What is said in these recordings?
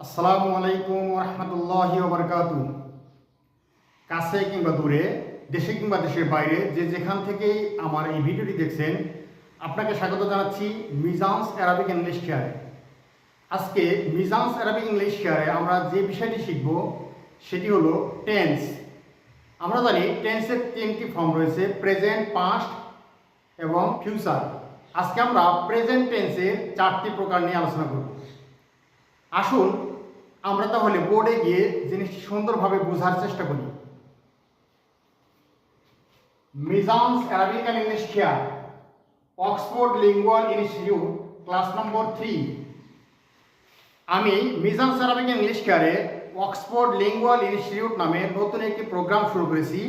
আসসালামু আলাইকুম রহমতুল্লাহ বরকাত কাছে কিংবা দূরে, দেশে কিংবা দেশের বাইরে, যে যেখান থেকেই আমার এই ভিডিওটি দেখছেন, আপনাকে স্বাগত জানাচ্ছি মিজান্স অ্যারাবিক ইংলিশ কেয়ারে আজকে মিজান্স অ্যারাবিক ইংলিশ কেয়ারে আমরা যে বিষয়টি শিখব, সেটি হলো টেন্স। আমরা জানি টেন্সের তিনটি ফর্ম রয়েছে, প্রেজেন্ট, পাস্ট এবং ফিউচার। আজকে আমরা প্রেজেন্ট টেন্সের চারটি প্রকার নিয়ে আলোচনা করব। আসুন আমরা তাহলে বোর্ডে গিয়ে জিনিসটি সুন্দরভাবে বোঝার চেষ্টা করি। Mizans Arabic and Oxford lingual institute, class number three আমি মিজান্স অ্যারাবিক ইংলিশ কেয়ারে অক্সফোর্ড লিঙ্গুয়াল ইনস্টিটিউট নামে নতুন একটি প্রোগ্রাম শুরু করেছি।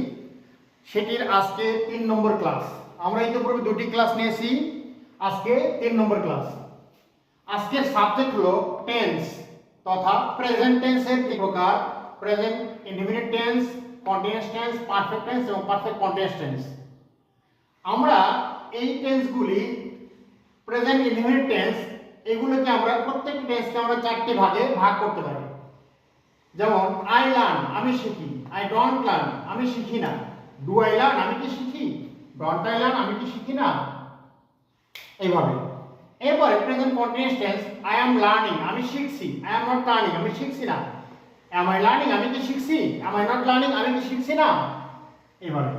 সেটির আজকে তিন নম্বর ক্লাস আমরা ইতিপূর্বে দুটি ক্লাস নিয়েছি, আজকে তিন নম্বর ক্লাস আজকের সাবজেক্ট হলো টেন্স তথা প্রেজেন্ট টেন্সের তিন প্রকার? Present indefinite tense continuous tense perfect tense এবং পারফেক্ট কন্টিনিউয়াস টেন্স আমরা এই টেন্সগুলি প্রেজেন্ট ইন্ডিফিনিট টেন্স এগুলোকে আমরা প্রত্যেকটি টেন্সকে আমরা চারটি ভাগে ভাগ করতে পারি। যেমন আই লার্ন আমি শিখি। আই ডোন্ট লার্ন আমি শিখি না। ডু আই লার্ন আমি কি শিখি? ডোন্ট আই লার্ন আমি কি শিখি না? এইভাবে। এরপরে present continuous tense I am learning আমি শিখছি আই অ্যাম নট লার্নিং আমি শিখছি না। অ্যাম আই লার্নিং আমি কি শিখছি? অ্যাম আই নট লার্নিং আমি কি শিখছি না? এবারে,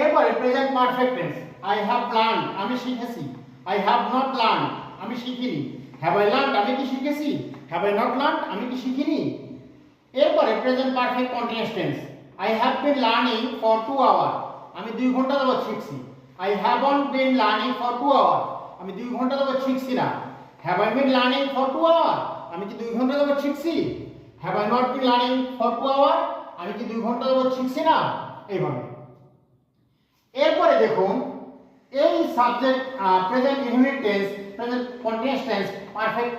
এরপরে present perfect tense I have learn আমি শিখেছি। আই হ্যাভ নট লার্ন আমি শিখিনি। হ্যাভ আই লার্ন আমি কি শিখেছি? হ্যাভ আই নট লার্ন আমি কি শিখিনি? এরপরে present perfect continuous tense I have been learning for two hour আমি দুই ঘণ্টা যাবত শিখছি। I have on been learning for two hour আমি দুই ঘণ্টা যাবত শিখছি না। Have I been learning for two hour আমি কি দুই ঘণ্টা যাবত শিখছি? Have I not been learning for two hour আমি কি দুই ঘণ্টা যাবত শিখছি না? এইভাবে। এরপরে দেখুন, এই subject present indefinite tense present continuous tense perfect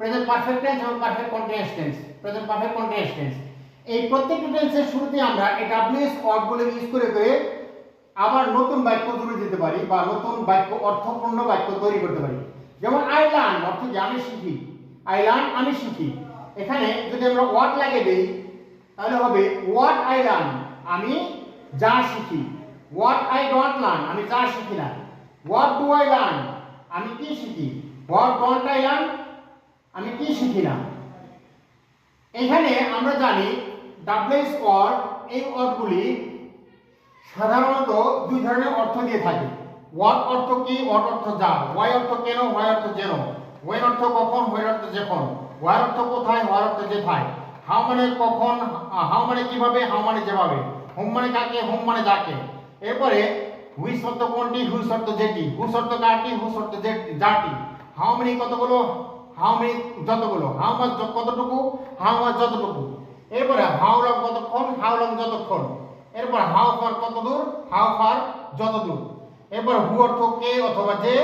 present perfect tense এবং perfect continuous tense present perfect continuous tense এই প্রত্যেকটি টেন্সের শুরুতে আমরা এই ডাব্লিউএস ওয়ার্ডগুলো ইউজ করে করে আবার নতুন বাক্য জুড়ে দিতে পারি বা নতুন বাক্য, অর্থপূর্ণ বাক্য তৈরি করতে পারি। যেমন আই লার্ন অর্থ যে আমি শিখি। আই লার্ন আমি শিখি। এখানে যদি আমরা ওয়াট লাগিয়ে দিই, তাহলে হবে হোয়াট আই লার্ন আমি যা শিখি। হোয়াট আই ডোন্ট লার্ন আমি যা শিখি না। হোয়াট ডু আই লার্ন আমি কি শিখি? হোয়াট ডোন্ট আই লার্ন আমি কি শিখি না? এখানে আমরা জানি ডাব্লিউএস ওয়ার্ড এই ওয়ার্ডগুলি সাধারণত দুই ধরনের অর্থ দিয়ে থাকে। হোয়াট অর্থ কি হোয়াট অর্থ যা ওয়াই অর্থ কেন হোয়াই অর্থ যেন। ওয়েন অর্থ কখন হোয়াই অর্থ যখন। হোয়াই অর্থ কোথায় হোয়াই অর্থ যেথায়। হাউ মানে কখন হাউ মানে কীভাবে হাউ মানে যেভাবে। হোম মানে কাকে হোম মানে যাকে। এরপরে হুইস অর্থ কোনটি হুইস অর্থ যেটি। হুস অর্থ কাটি অর্থ যে- যাটি। হাউ মানে কতগুলো হাউ মানে যতগুলো। হাউ মাস কতটুকু হাউ মাস যতটুকু। এরপরে হাউ লং কতক্ষণ হাউ লং যতক্ষণ। এরপর হাউ ফার কত দূর? হাউ ফার যত দূর? এরপর হু অর্থ কে অথবা যে?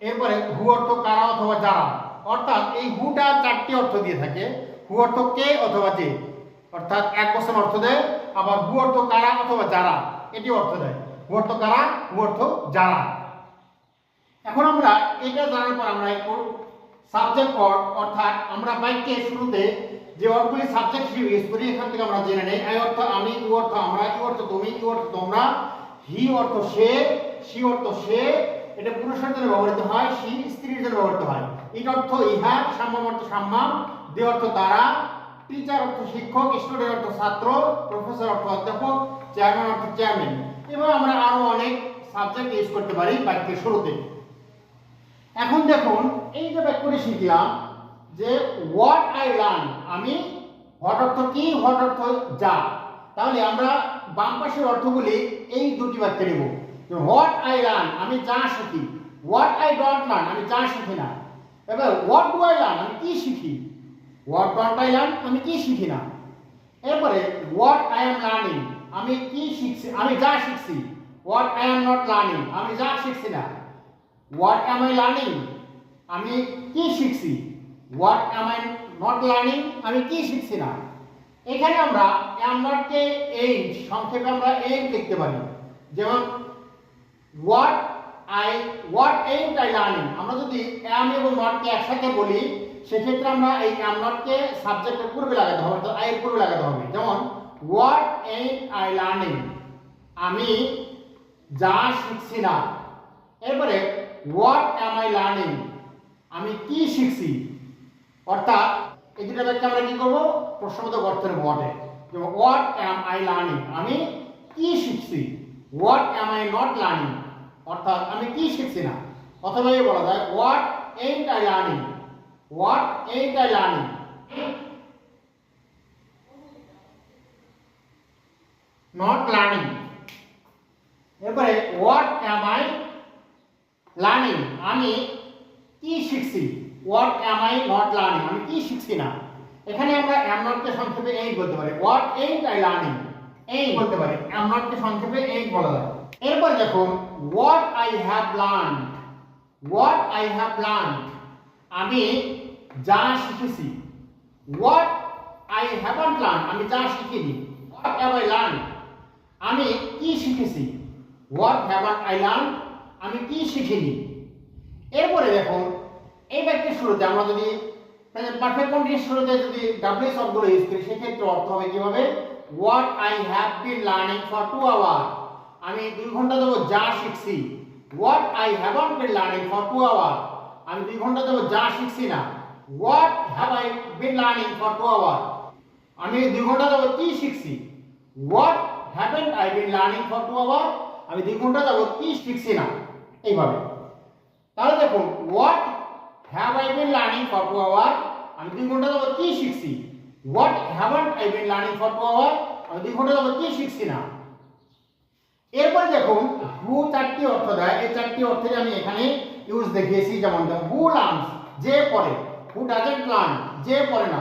এরপরে হু অর্থ কারা অথবা যারা? অর্থাৎ এই হুটা চারটি অর্থ দিয়ে থাকে। হু অর্থ কে অথবা যে? অর্থাৎ এক বছর অর্থ দেয়, আবার হু অর্থ কারা অথবা যারা? এটি অর্থ দেয়। হু অর্থ কারা? হু অর্থ যারা। এখন আমরা এটা জানার পর আমরা একটু সাবজেক্ট অর্থাৎ আমরা বাক্যের শুরুতে যে ওয়ার্ডগুলি সাবজেক্ট হিসেবে ইউজ করি, এখান থেকে আমরা জেনে নেই। আই অর্থ আমি ইউ অর্থ আমরা ইউ অর্থ তুমি ইউ অর্থ তোমরা, হি অর্থ সে, সি অর্থ সে, এটা পুরুষের জন্য ব্যবহৃত হয়, সি স্ত্রীর জন্য ব্যবহৃত হয়। ইট অর্থ ইহা, সাম্যাম অর্থ সাম্যাম দে অর্থ তারা টিচার অর্থ শিক্ষক স্টুডেন্ট অর্থ ছাত্র প্রফেসর অর্থ অধ্যাপক চেয়ারম্যান অর্থ চেয়ারম্যান এবং আমরা আরও অনেক সাবজেক্ট ইউজ করতে পারি বাক্যের শুরুতে। এখন দেখুন, এই যে বাক্যটি শিখলাম যে হোয়াট আই লার্ন আমি হোয়াট অর্থ কি হোয়াট অর্থ যা। তাহলে আমরা বাম পাশের অর্থগুলি এই দুটি বাক্যে নেব। হোয়াট আই লার্ন আমি যা শিখি। হোয়াট আই ডোন্ট লার্ন আমি যা শিখি না। এবার হোয়াট ডু আই লার্ন আমি কি শিখি? হোয়াট ডোন্ট আই লার্ন আমি কি শিখি না? এরপরে হোয়াট আই এম লার্নিং আমি কি শিখছি, আমি যা শিখছি। What I am not learning আমি যা শিখছি না। হোয়াট অ্যাম আই লার্নিং আমি কি শিখছি? What am I not learning আমি কি শিখছি না এখানে আমরা অ্যাম নটকে এইট সংক্ষেপে আমরা এইট লিখতে পারি। যেমন what I what eight I learning আমরা যদি অ্যাম এবং নটকে একসাথে বলি, সেক্ষেত্রে আমরা এই am not কে সাবজেক্টের পূর্বে লাগাতে হবে, অর্থাৎ আই এর পূর্বে লাগাতে হবে। যেমন হোয়াট ain't আই লার্নিং আমি যা শিখছি না এরপরে হোয়াট অ্যাম আই লার্নিং আমি কি শিখছি? অর্থাৎ এই দুটো ব্যাখ্যা আমরা কি করব? প্রশ্নবোধক অর্থের যেমন হোয়াট অ্যাম আই লার্নিং আমি কি শিখছি? What am I not learning অর্থাৎ আমি কি শিখছি না? অথবা এই বলা যায় what ain't I learning what ain't I learning not learning এরপরে হোয়াট অ্যাম আই লার্নিং আমি কি শিখছি? What am I not learning আমি কি শিখছি না? এখানে আমরা অ্যাম নটকে সংক্ষেপে এই বলতে পারি। হোয়াট এইট আই লার্নিং এই বলতে পারি। অ্যাম নটকে সংক্ষেপে এই বলা যায়। এরপর দেখুন what I have learn what I have learn আমি যা শিখেছি হোয়াট আই হ্যাভন্ট লার্ন আমি যা শিখিনি হোয়াট হ্যাভ আই লার্ন আমি কি শিখেছি হোয়াট হ্যাভন্ট আই লার্ন আমি কি শিখিনি। এরপরে দেখুন এই বাক্যের শুরুতে আমরা যদি পারফেক্ট কন্টিনিউস শুরুতে যদি ডাব্লিউ শব্দগুলো ইউজ করি, সেক্ষেত্রে অর্থ হবে কীভাবে? What I have been learning for two hour আমি দুই ঘণ্টা দেবো যা শিখছি what I haven't been learning for two hour আমি দুই ঘণ্টা দেবো যা শিখছি না what have I been learning for two hour আমি দুই ঘণ্টা দেবো কি শিখছি what haven't I been learning for two hour আমি দুই ঘণ্টা দেবো কি শিখছি না, এইভাবে। তাহলে দেখুন what have I been learning for two hour আমি দুই ঘণ্টা যাবত কি শিখছি what haven't I been learning for two hour আমি দুই ঘণ্টা যাবত কি শিখছি না এরপর দেখুন হু চারটি অর্থ দেয়। এই চারটি অর্থে আমি এখানে ইউজ দেখিয়েছি যেমন হু লার্নস যে পড়ে। হু ডাজেন্ট লার্ন যে পড়ে না।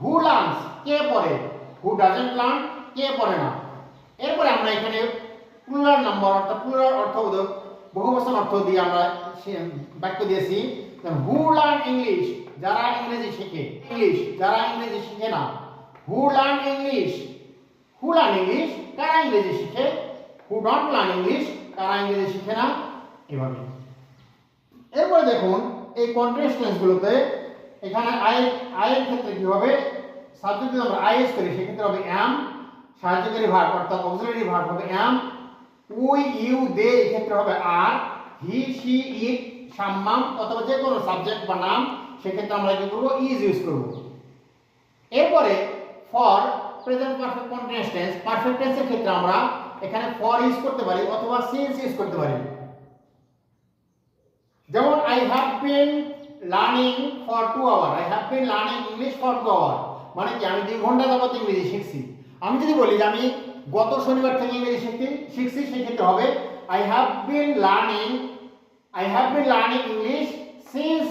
হু লার্নস কে পড়ে? হু ডাজেন্ট লার্ন কে পড়ে না? এরপরে আমরা এখানে প্লুরাল নাম্বার অর্থাৎ প্লুরাল অর্থ উদ্যোগ বহুবচন অর্থ দিয়ে আমরা বাক্য দিয়েছি। হু লার্ন ইংলিশ যারা ইংরেজি শেখে। ইংলিশ যারা ইংরেজি শিখে না। Who learn English who learn English কারা ইংরেজি শিখে। হু ডন্ট লার্ন ইংলিশ কারা ইংরেজি শিখে না। এভাবে। এরপরে দেখুন, এই কন্টিনিউয়াস টেন্সগুলোতে এখানে আই আয়ের ক্ষেত্রে কি হবে? সাবজেক্ট যদি আমরা আইএস করি, সেক্ষেত্রে হবে অ্যাম সাহায্যকারী ভার্ব অর্থাৎ অক্সিলারি ভার্ব হবে অ্যাম উই ইউ দে এই ক্ষেত্রে হবে আর হি সি ইট সাম্মাম অথবা যে কোনো সাবজেক্ট বা নাম, সেক্ষেত্রে আমরা কি করব? ইজ ইউজ করব। এরপরে for present perfect continuous tense perfect টেন্সের ক্ষেত্রে আমরা এখানে ফর ইউজ করতে পারি অথবা সিন্স ইউজ করতে পারি। যেমন I have been learning for two hour I have been learning English for two hour মানে কি, আমি দুই ঘণ্টা যাবত ইংরেজি শিখছি। আমি যদি বলি যে আমি গত শনিবার থেকে ইংরেজি শিখছি শিখছি, সেক্ষেত্রে হবে I have been learning I have been learning English since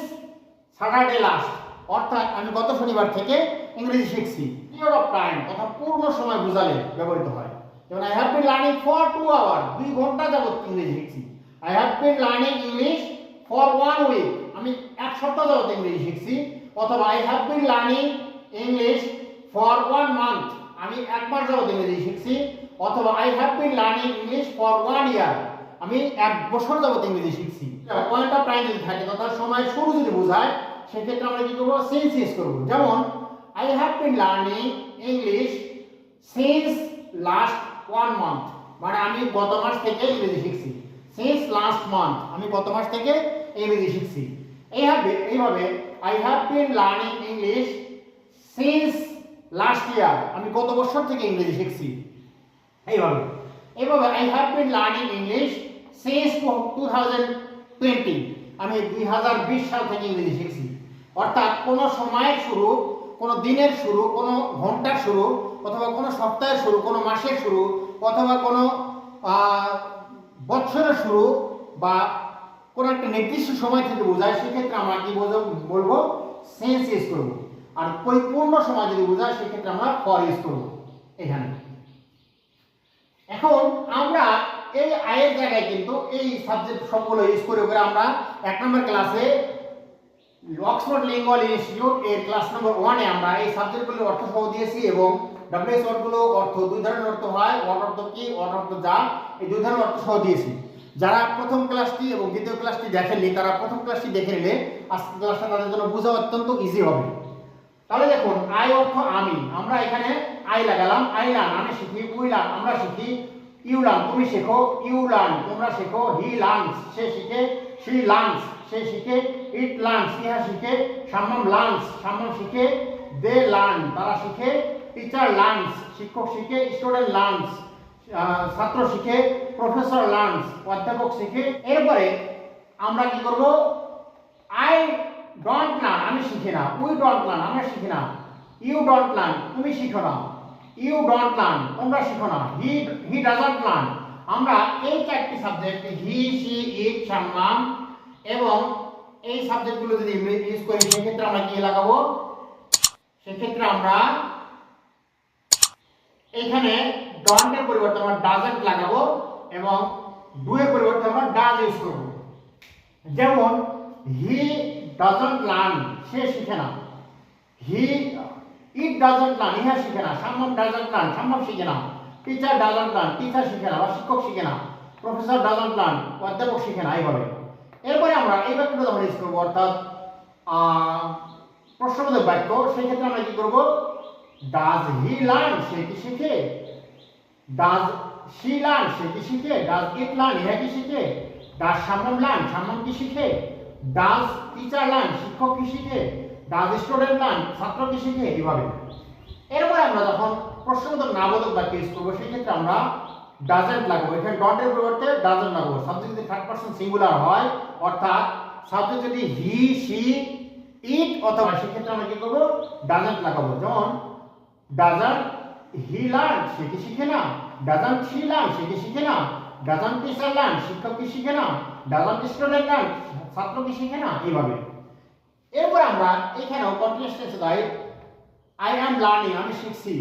Saturday last অর্থাৎ আমি গত শনিবার থেকে ইংরেজি শিখছি। পিরিয়ড অফ টাইম অর্থাৎ পূর্ণ সময় বোঝালে ব্যবহৃত হয়। যেমন I have been learning for two hour দুই ঘণ্টা যাবত ইংরেজি শিখছি। I have been learning English for one week আমি এক সপ্তাহ যাবত ইংরেজি শিখছি। অথবা I have been learning English for one month আমি এক মাস যাবত ইংরেজি শিখছি। অথবা I have been learning English for one year আমি এক বছর যাবত ইংরেজি শিখছি। পয়েন্ট অফ টাইম যদি থাকে তথা সময় শুরু যদি বোঝায়, সেক্ষেত্রে আমরা কি করব? সেন্স ইউজ করব। যেমন I have been learning English since last one month মানে আমি গত মাস থেকে ইংরেজি শিখছি। সিন্স লাস্ট মান্থ আমি গত মাস থেকে ইংরেজি শিখছি। এইভাবে এইভাবে I have been learning English since last year আমি গত বছর থেকে ইংরেজি শিখছি। এইভাবে। এইভাবে I have been learning English since two thousand twenty আমি দুই হাজার বিশ সাল থেকে ইংরেজি শিখছি। অর্থাৎ কোনো সময়ের শুরু, কোনো দিনের শুরু, কোনো ঘণ্টার শুরু, অথবা কোনো সপ্তাহের শুরু, কোনো মাসের শুরু, অথবা কোনো বছরের শুরু বা কোনো একটা নির্দিষ্ট সময় থেকে বোঝায়, সেক্ষেত্রে আমরা কি বলব সেন্স ইউজ করব। আর পরিপূর্ণ সময় যদি বোঝায়, সেক্ষেত্রে আমরা ফর ইউজ করব। এখানে। এখন আমরা এই আয়ের জায়গায় কিন্তু এই সাবজেক্ট সবগুলো ইউজ করে করে আমরা এক নম্বর ক্লাসে অক্সফোর্ড লিঙ্গুয়াল ইনস্টিটিউট এর ক্লাস নম্বর ওয়ানে আমরা এই সাবজেক্টগুলোর অর্থ সহ দিয়েছি এবং ডাব্লিউএস ওয়ার্ডগুলো অর্থ, দুই ধরনের অর্থ হয় ওয়ার্ড অর্থ কি ওয়ার্ড অর্থ যা, এই দুই ধরনের অর্থ সহ দিয়েছি। যারা প্রথম ক্লাসটি এবং দ্বিতীয় ক্লাসটি দেখেননি, তারা প্রথম ক্লাসটি দেখে নিলে আজকে ক্লাসটা তাদের জন্য বোঝা অত্যন্ত ইজি হবে। তাহলে দেখুন আই অর্থ আমি, আমরা এখানে আই লাগালাম আই লার্ন আমি শিখি, উই আমরা শিখি ইউ লার্ন তুমি শেখো ইউ লার্ন তোমরা শেখো হি লার্নস সে শিখে শি লার্নস সে শিখে ইট লার্নস ইহা শিখে সাম্যম লার্নস সাম্যম শিখে দে লার্ন তারা শিখে টিচার লার্নস শিক্ষক শিখে স্টুডেন্ট লার্নস ছাত্র শিখে প্রফেসর লার্নস অধ্যাপক শিখে, এরপরে আমরা কি করব? আই ডোন্ট লার্ন, আমি শিখি না, উই ডোন্ট লার্ন, আমরা শিখি না, ইউ ডন্ট লার্ন, তুমি শিখো না। ইউ ডোন্ট লার্ন তোমরা শিখো না। হি হি ডাজন্ট লার্ন আমরা এই চারটি সাবজেক্ট হি সি ইট সম্মান এবং এই সাবজেক্টগুলো যদি ইউজ করি, সেক্ষেত্রে আমরা কি লাগাবো? সেক্ষেত্রে আমরা এখানে ডন্টের পরিবর্তে আমরা ডাজন্ট লাগাবো এবং ডু এর পরিবর্তে আমরা ডাজ ইউজ করব। যেমন হি ডাজন্ট লার্ন সে শিখে না। হি ইট ডাজন্ট লার্ন ইহা শিখে না সাম্যম ডাজন্ট লার্ন সাম্যম শিখে না টিচার ডাজন্ট লার্ন টিচার শিখে না বা শিক্ষক শিখে না প্রফেসর ডাজন্ট লার্ন অধ্যাপক শিখে না এইভাবে। এরপরে আমরা এই বাক্যটা যখন ইউজ করব, অর্থাৎ প্রশ্নবোধক বাক্য সেই ক্ষেত্রে আমরা কি করব? ডাজ হি লার্ন সে কি শিখে? ডাজ শি লার্ন সে কি শিখে? ডাজ ইট লার্ন ইহা কি শিখে? ডাজ সামম লার্ন সামম কি শিখে? ডাজ টিচার লার্ন শিক্ষক কি শিখে? ডাজ স্টুডেন্ট লার্ন ছাত্র কি শিখে এইভাবে এরপরে আমরা যখন প্রশ্নবোধক নাবোধক বাক্য ইউজ করব, সেক্ষেত্রে আমরা ডাজেন্ট লাগাবো। এখানে ডটের পরিবর্তে ডাজেন্ট লাগাবো। সাবজেক্ট যদি থার্ড পারসন সিঙ্গুলার হয়, অর্থাৎ সাবজেক্ট যদি হি সি ইট অথবা সেক্ষেত্রে আমরা কি করব? ডাজেন্ট লাগাবো। যেমন ডাজন্ট হি লার্ন সে কি শিখে না? ডাজন্ট শি লার্ন সে কি শিখে না? ডাজন্ট টিচার লার্ন শিক্ষক কি শিখে না? ডাজন্ট স্টুডেন্ট লার্ন ছাত্র কি শিখে না? এইভাবে। এরপর আমরা এখানেও কন্টিনিউয়াস টেন্সে আই অ্যাম লার্নিং আমি শিখছি।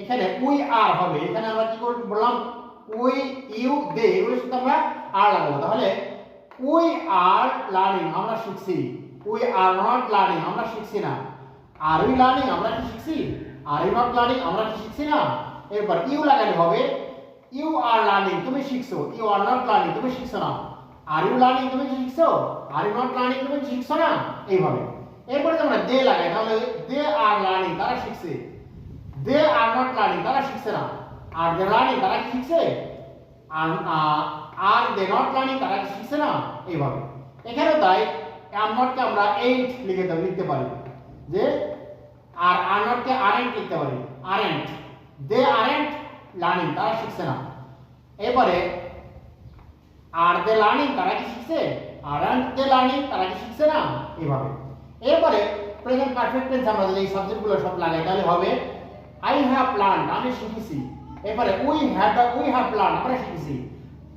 এখানে উই আর হবে। এখানে আমরা কি করে বললাম? উই ইউ দে এগুলো সাথে আমরা আর লাগাবো। তাহলে উই আর লার্নিং আমরা শিখছি। উই আর নট লার্নিং আমরা শিখছি না। আর উই লার্নিং আমরা কি শিখছি? আর ইউ নট লার্নিং আমরা কি শিখছি না? এরপর ইউ লাগালে হবে। ইউ আর লার্নিং তুমি শিখছো। ইউ আর নট লার্নিং তুমি শিখছো না। আর ইউ লার্নিং তুমি শিখছো? আর ইউ নট লার্নিং তুমি শিখছো না? এইভাবে। এরপরে আমরা দে লাগাই, তাহলে দে আর লার্নিং তারা শিখছে। দে আর নট লার্নিং তারা শিখছে না। আর দে লার্নিং তারা শিখছে? আর আর দে নট লার্নিং তারা শিখছে না? এইভাবে। এখানেও তাই am not কে আমরা ain't লিখে দাও লিখতে পারি। যে, আর আর not কে aren't লিখতে পারি। aren't দে aren't লার্নিং তারা শিখছে না। এবারে আর দে লার্নিং তারা কি শিখছে? আরান্ট দে লার্নিং তারা কি শিখছে না? এইভাবে। এরপরে প্রেজেন্ট পারফেক্ট টেন্স আমরা যদি এই সাবজেক্টগুলো সব লাগাই, তাহলে হবে আই হ্যাভ লার্ন আমি শিখেছি। এরপরে we have we have learn আমরা শিখেছি।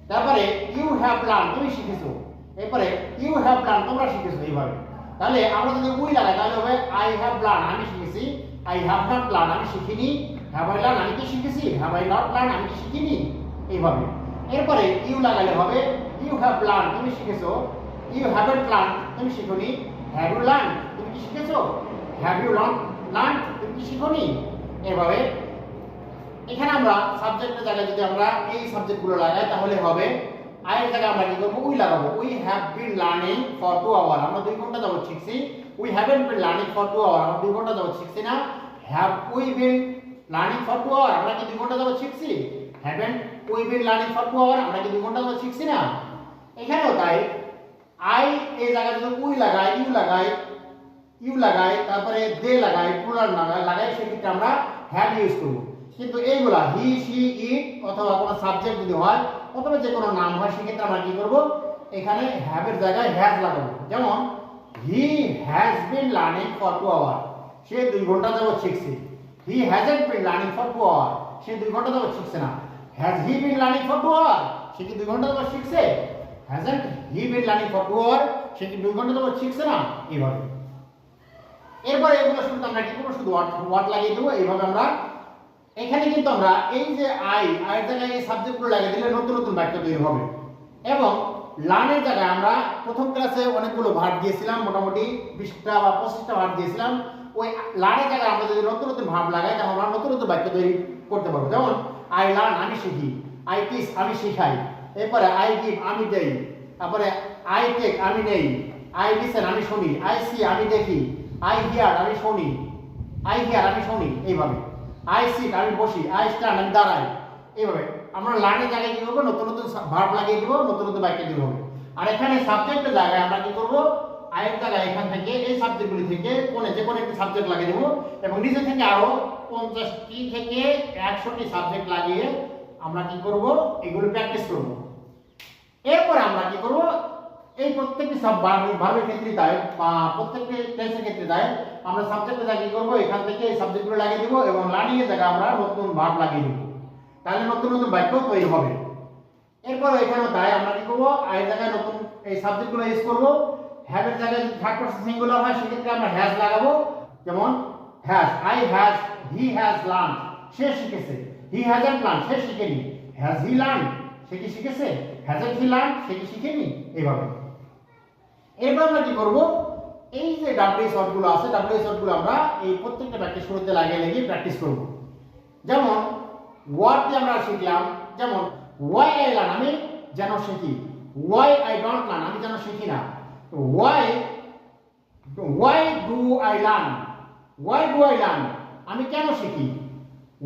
তারপরে ইউ হ্যাভ প্ল্যান তুমি শিখেছো। এরপরে ইউ হ্যাভ লার্ন তোমরা শিখেছো এইভাবে। তাহলে আমরা যদি উই লাগাই, তাহলে হবে আই হ্যাভ লার্ন আমি শিখেছি। আই হ্যাভ নট প্ল্যান আমি শিখিনি। হ্যাভ আই লার্ন আমি কি শিখেছি? হ্যাভ আই নট লার্ন আমি কি শিখিনি? এইভাবে। এরপরে ইউ লাগালে হবে ইউ হ্যাভ লার্ন তুমি শিখেছো। ইউ হ্যাভেন্ট লার্ন তুমি শিখোনি। হ্যাভ ইউ লার্ন তুমি কি শিখেছো? হ্যাভ ইউ লার্ন লার্ন তুমি কি শিখোনি? এভাবে। এখানে আমরা সাবজেক্টের জায়গায় যদি আমরা এই সাবজেক্টগুলো লাগাই, তাহলে হবে আয়ের জায়গায় আমরা কি করব? উই লাগাবো। We have been learning for two hour আমরা দুই ঘণ্টা যাবত শিখছি। We haven't been learning for two hour আমরা দুই ঘণ্টা যাবত শিখছি না। Have we been learning for two hour আমরা কি দুই ঘণ্টা যাবত শিখছি? Haven't we been learning for two hour আমরা কি দুই ঘণ্টা যাবত শিখছি না? এখানেও তাই। আই এই জায়গায় উই লাগাই, ইউ লাগাই ইউ লাগাই, তারপরে দে লাগাই প্লুরাল লাগাই লাগাই, সেক্ষেত্রে আমরা হ্যাভ ইউজ করব। কিন্তু এইগুলা হি সি ইট অথবা কোনো সাবজেক্ট যদি হয় অথবা যে কোনো নাম হয়, সেক্ষেত্রে আমরা কি করব? এখানে হ্যাভের জায়গায় হ্যাজ লাগাবো। যেমন he has been learning for two hour সে দুই ঘণ্টা যাবত শিখছে। He hasn't been learning for two hour সে দুই ঘণ্টা যাবত শিখছে না। Has he been learning for two hour সে কি দুই ঘণ্টা যাবত শিখছে? Hasn't he been learning for two hour সে কি দুই ঘণ্টা যাবত শিখছে না এইভাবে এরপরে এগুলো শুধু আমরা কি করব? শুধু ওয়ার্ড লাগিয়ে দেবো। এইভাবে আমরা এখানে কিন্তু আমরা এই যে আই আয়ের জায়গায় এই সাবজেক্টগুলো লাগিয়ে দিলে নতুন নতুন বাক্য তৈরি হবে। এবং লার্নের জায়গায় আমরা প্রথম ক্লাসে অনেকগুলো ভাট দিয়েছিলাম, মোটামুটি বিশটা বা পঁচিশটা ভাট দিয়েছিলাম। ওই লার্নের জায়গায় আমরা যদি নতুন নতুন ভাব লাগাই, তাহলে আমরা নতুন নতুন বাক্য তৈরি করতে পারব। যেমন আই লার্ন আমি শিখি। আই টিচ আমি শিখাই। এরপরে আই গিভ আমি দেই। তারপরে আই টেক আমি নেই। আই লিসেন আমি শুনি। আই সি আমি দেখি। আই হিয়ার আমি শুনি। আই হিয়ার আমি শুনি। এইভাবে। আই সিট আমি বসি। আই স্ট্যান্ড আমি দাঁড়াই। এইভাবে। আমরা লার্নের জায়গায় কী করব? নতুন নতুন ভার্ব লাগিয়ে দিব, নতুন নতুন বাক্য দিব আর এখানে সাবজেক্টের জায়গায় আমরা কী করব? আয়ের জায়গায় এখান থেকে এই সাবজেক্টগুলি থেকে কোনে যে কোনো একটি সাবজেক্ট লাগিয়ে দেবো এবং নিচে থেকে আরও পঞ্চাশটি থেকে একশোটি সাবজেক্ট লাগিয়ে আমরা কি করব? এগুলো প্র্যাকটিস করব। এরপরে আমরা কি করব? এই প্রত্যেকটি সব ভার্বের ক্ষেত্রে তাই বা প্রত্যেকটি টেন্সের ক্ষেত্রে তাই আমরা সাবজেক্টে যা কি করব? এখান থেকে এই সাবজেক্টগুলো লাগিয়ে দিব এবং এর জায়গায় আমরা নতুন ভার্ব লাগিয়ে দিব। তাহলে নতুন নতুন বাক্য তৈরি হবে। এরপর এখানেও তাই আমরা কি করব? আয়ের জায়গায় নতুন এই সাবজেক্টগুলো ইউজ করব। হ্যাভ এর জায়গায় যদি থার্ড পারসন সিঙ্গুলার হয়, সেক্ষেত্রে আমরা হ্যাজ লাগাবো। যেমন has I has he has learn সে শিখেছে। হি হ্যাজন্ট লার্ন সে শিখেনি। হ্যাজ হি লার্ন সে কি শিখেছে? হ্যাজন্ট হি লার্ন সে কি শিখেনি? এইভাবে এরপর আমরা কি করব? এই যে ডাব্লিউএস ওয়ার্ডগুলো আছে ডাব্লিউএস ওয়ার্ডগুলো আমরা এই প্রত্যেকটা প্র্যাকটিস শুরুতে লাগিয়ে লাগিয়ে প্র্যাকটিস করব। যেমন ওয়ার্ড দিয়ে আমরা শিখলাম, যেমন ওয়াই আই লার্ন আমি যেন শিখি। ওয়াই আই ডোন্ট লার্ন আমি যেন শিখি না। Why why do I learn why do I learn আমি কেন শিখি?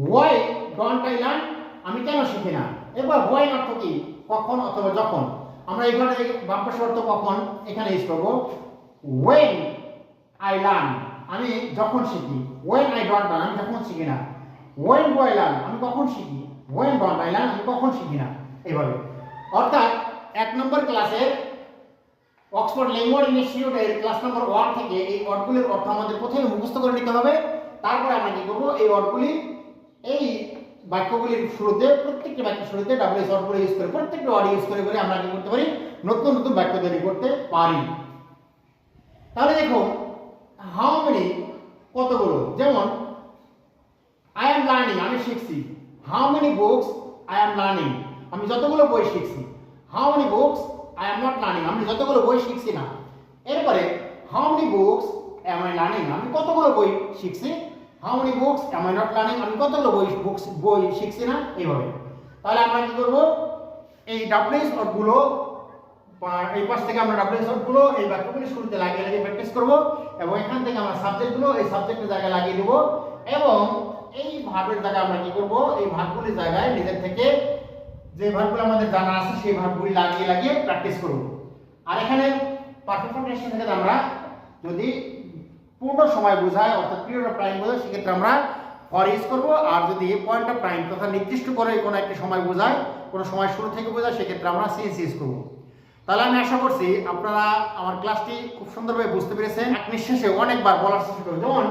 ওয়াই ডোন্ট আই লার্ন আমি কেন শিখি না? এবার ওয়াই অর্থ কি? কখন অথবা যখন? আমরা এখানে বাম্পাস অর্থ কখন এখানে ইউজ করব? ওয়েন আই লার্ন আমি যখন শিখি। ওয়েন আই ডোন্ট লার্ন আমি যখন শিখি না। ওয়েন আই লার্ন আমি কখন শিখি? ওয়েন ডোন্ট আই লার্ন আমি কখন শিখি না? এভাবে। অর্থাৎ এক নম্বর ক্লাসের অক্সফোর্ড ল্যাঙ্গুয়েজ ইনস্টিটিউটের ক্লাস নম্বর ওয়ান থেকে এই ওয়ার্ডগুলির অর্থ আমাদের প্রথমে মুখস্থ করে নিতে হবে। তারপরে আমরা কি করব? এই ওয়ার্ডগুলি এই বাক্যগুলির শুরুতে, প্রত্যেকটি বাক্যের শুরুতে ডাব্লিউএস ওয়ার্ডগুলো ইউজ করে প্রত্যেকটা ওয়ার্ড ইউজ করে করে আমরা কি করতে পারি? নতুন নতুন বাক্য তৈরি করতে পারি। তাহলে দেখুন হাউ মেনি কতগুলো? যেমন আই এম লার্নিং আমি শিখছি। How many books I am learning আমি যতগুলো বই শিখছি। How many books I am not learning আমি যতগুলো বই শিখছি না। এরপরে how many books am I learning আমি কতগুলো বই শিখছি? How many books am I not learning আমি কতগুলো বই বুকস বই শিখছি না? এইভাবে। তাহলে আমরা কি করব? এই ডাব্লিউএস ওয়ার্ডগুলো এই পাশ থেকে আমরা ডাব্লিউএস ওয়ার্ডগুলো এই বাক্যগুলি শুরুতে লাগিয়ে লাগিয়ে প্র্যাকটিস করব এবং এখান থেকে আমরা সাবজেক্টগুলো এই সাবজেক্টের জায়গায় লাগিয়ে দেব এবং এই ভাবের জায়গায় আমরা কি করব? এই ভাবগুলির জায়গায় নিজের থেকে যে ভাবগুলো আমাদের জানা আছে, সেই ভাবগুলি লাগিয়ে লাগিয়ে প্র্যাকটিস করব। আর এখানে পারফেক্ট টেনশন থেকে আমরা যদি পূর্ণ সময় বোঝায়, অর্থাৎ পিরিয়ড অফ টাইম বোঝায়, সেক্ষেত্রে আমরা ফর ইউজ করব। আর যদি পয়েন্ট অফ টাইম তথা নির্দিষ্ট করে কোনো একটা সময় বোঝায়, কোনো সময় শুরু থেকে বোঝায়, সেক্ষেত্রে আমরা সিএস ইউজ করব। তাহলে আমি আশা করছি আপনারা আমার ক্লাসটি খুব সুন্দরভাবে বুঝতে পেরেছেন। এক নিঃশ্বাসে অনেকবার বলার চেষ্টা করবেন যেমন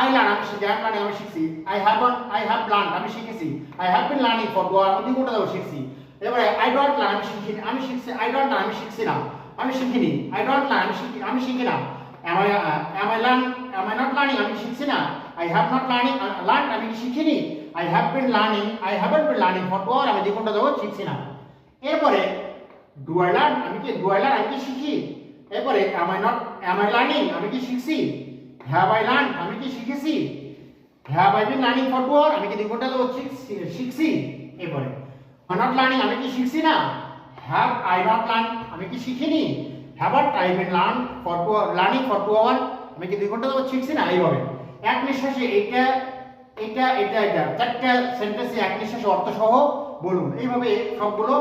আই লার্ন আমি শিখি আই লার্নিং আমি শিখছি। I have I have learn আমি শিখেছি। I have been learning for go আমি দুটো যাব শিখছি। এবারে আই ডোন্ট লার্ন আমি শিখিনি আমি শিখছি আই ডোন্ট লার্ন আমি শিখছি না। আমি শিখিনি। আই ডোন্ট লার্ন আমি শিখি আমি শিখি না। Am I uh, am I learn am I not learning আমি শিখছি না I have not learning uh, learned আমি কি শিখিনি I have been learning I haven't been learning for two আমি দ্বিগুণটা দেবো শিখছি না এরপরে ডু আই লার্ন আমি কি ডু আই লার্ন আমি কি শিখি এরপরে am I not am I learning আমি কি শিখছি have I learned আমি কি শিখেছি have I been learning for two আমি কি দ্বিগুণটা দেবো শিখছি এরপরে I not learning আমি কি শিখছি না have I not learned আমি কি শিখিনি have I time and learn for two learning for two hour আমি কি দুই ঘণ্টা তো শিখছি? না, এইভাবে। এক নিঃশ্বাসে এটা এটা এটা এটা চারটা সেন্টেন্সে এক নিঃশ্বাসে অর্থ সহ বলুন। এইভাবে সবগুলো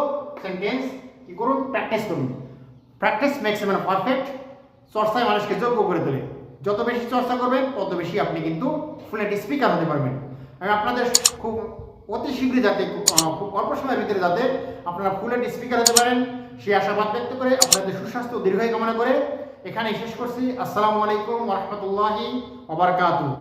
সেন্টেন্স কি করুন? প্র্যাকটিস করুন। প্র্যাকটিস মেক্স এ পারফেক্ট চর্চায় মানুষকে যোগ্য করে তোলে। যত বেশি চর্চা করবেন, তত বেশি আপনি কিন্তু ফ্লুয়েন্ট স্পিকার হতে পারবেন। আমি আপনাদের খুব অতি শীঘ্রই যাতে, খুব অল্প সময়ের ভিতরে যাতে আপনারা ফ্লুয়েন্ট স্পিকার হতে পারেন। সেই আশাবাদ ব্যক্ত করে আপনাদের সুস্বাস্থ্য দীর্ঘায় কামনা করে এখানে শেষ করছি। আসসালামু আলাইকুম রহমতুল্লাহি ওবরকাতু